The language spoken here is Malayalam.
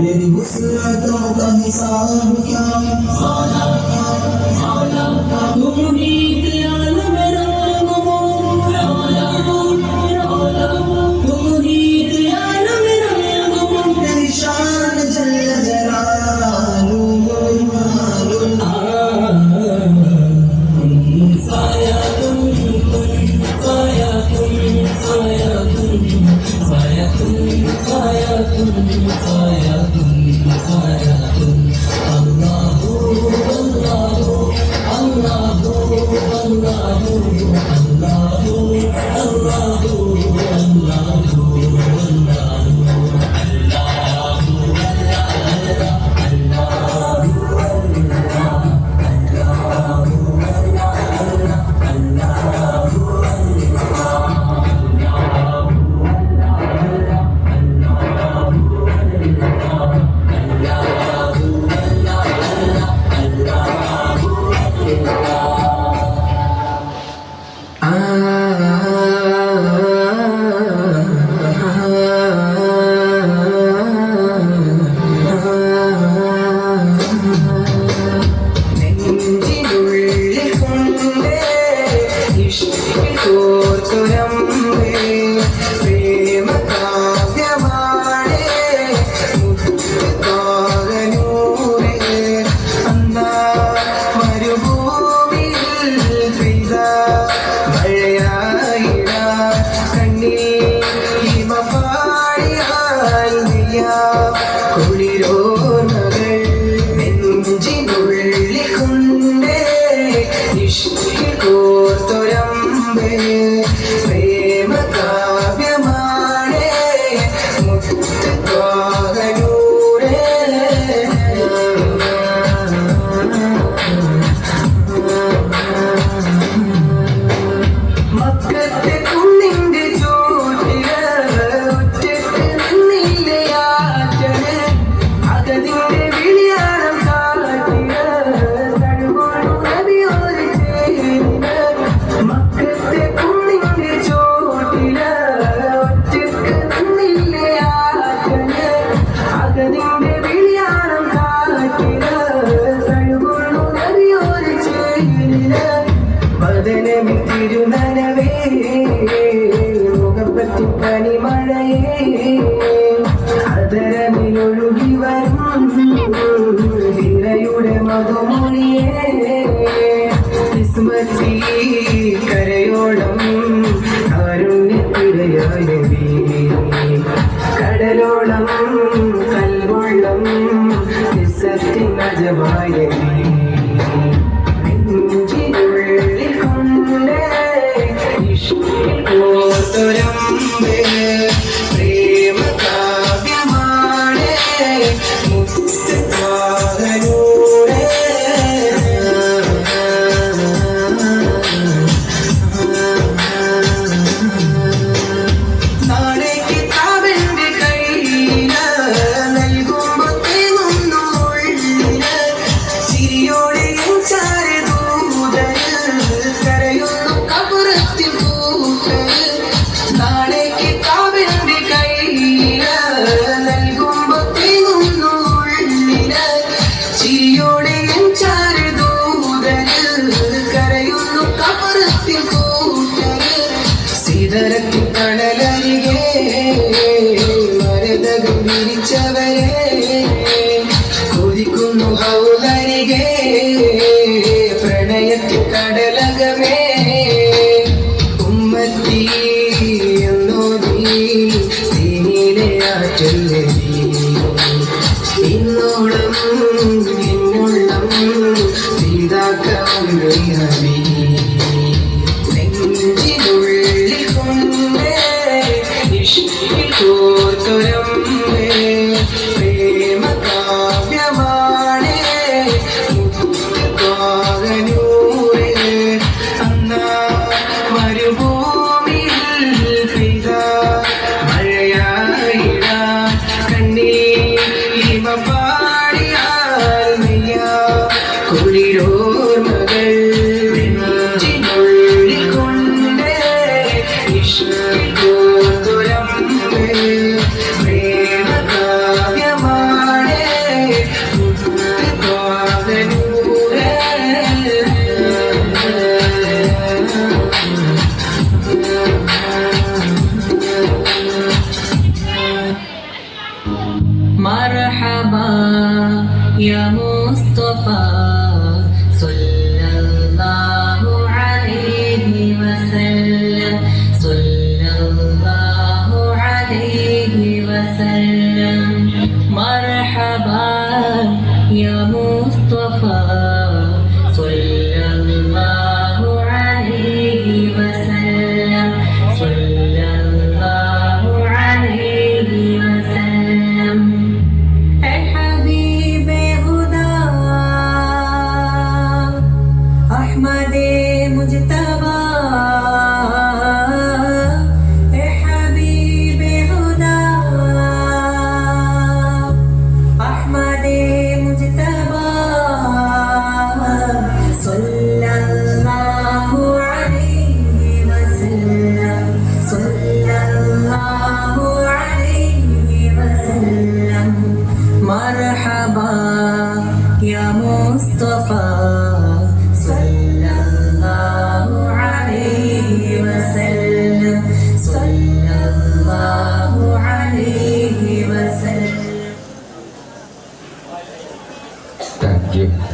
میری وسلتوں کا حساب کیا؟ বৃষ্টি করতো കണിമഴയേ അതരമിലൊഴുകി വരും തിരയുടെ മധുമൊഴിയേ വിസ്മരി കരയോളം കാരുണ്യത്തിരയായി കടലോളം കൽവെള്ളം നിസത്തിനജമായ सीधा करूंगी हमें you. Ya Mustafa